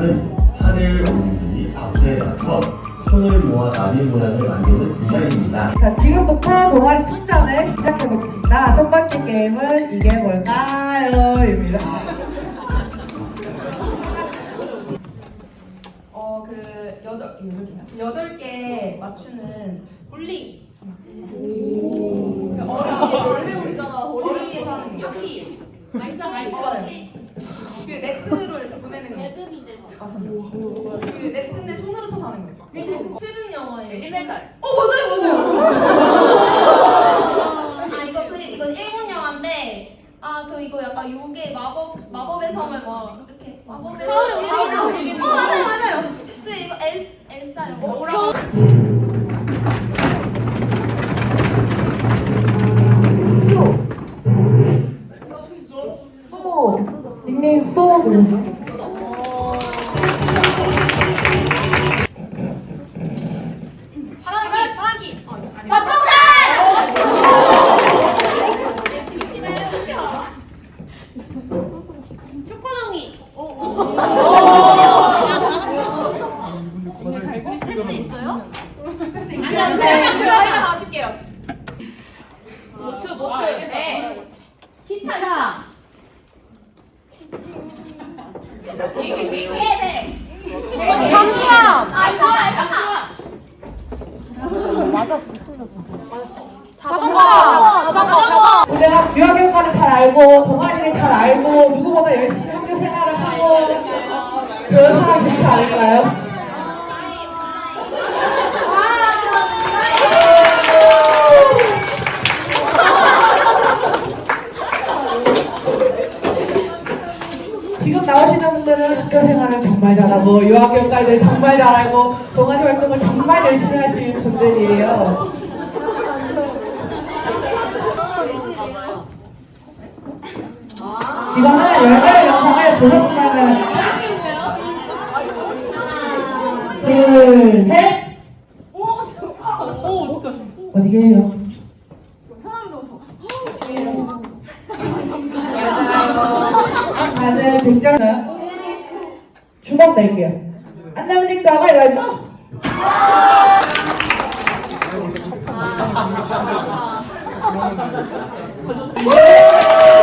모양은 하늘 이 앞에 가서 손을 모아 나비 모양을 만드는 디자인입니다. 자, 지금부터 동아리 특전을 시작해보겠습니다. 첫 번째 게임은 이게 뭘까요? 입니다. 어, 그, 여덟, 여덟 개 맞추는 분리 그 네트인데 손으로 쳐서 하는 거. 그리고 최근 영화예요. 일배달. 어 맞아요 맞아요. 아 이거 그 이건 일본 영화인데 아 그 이거 약간 요게 마법 마법의 섬을 막 이렇게 마법의 섬을 어 맞아요 맞아요 그 이거 엘 엘사 이런 거 모트. 네. 기타 기타 네네 잠시만. 아 이거 알잖아 자전거. 자전거. 우리가 유아교육과를 잘 알고 동아리를 잘 알고 누구보다 열심히 학교 생활을 하고 그런 사람이 좋지 않을까요? 지금 분들은 학교 생활을 정말 잘하고 유아교육과를 정말 잘하고 동아리 활동을 정말 열심히 하시는 분들이에요. 이거는 열별 영상을 보셨으면은 둘, 셋. 오 진짜. 어디 계세요? 다들 백장 은 주먹 낼게요. 안 나오니까 가위바위보. 기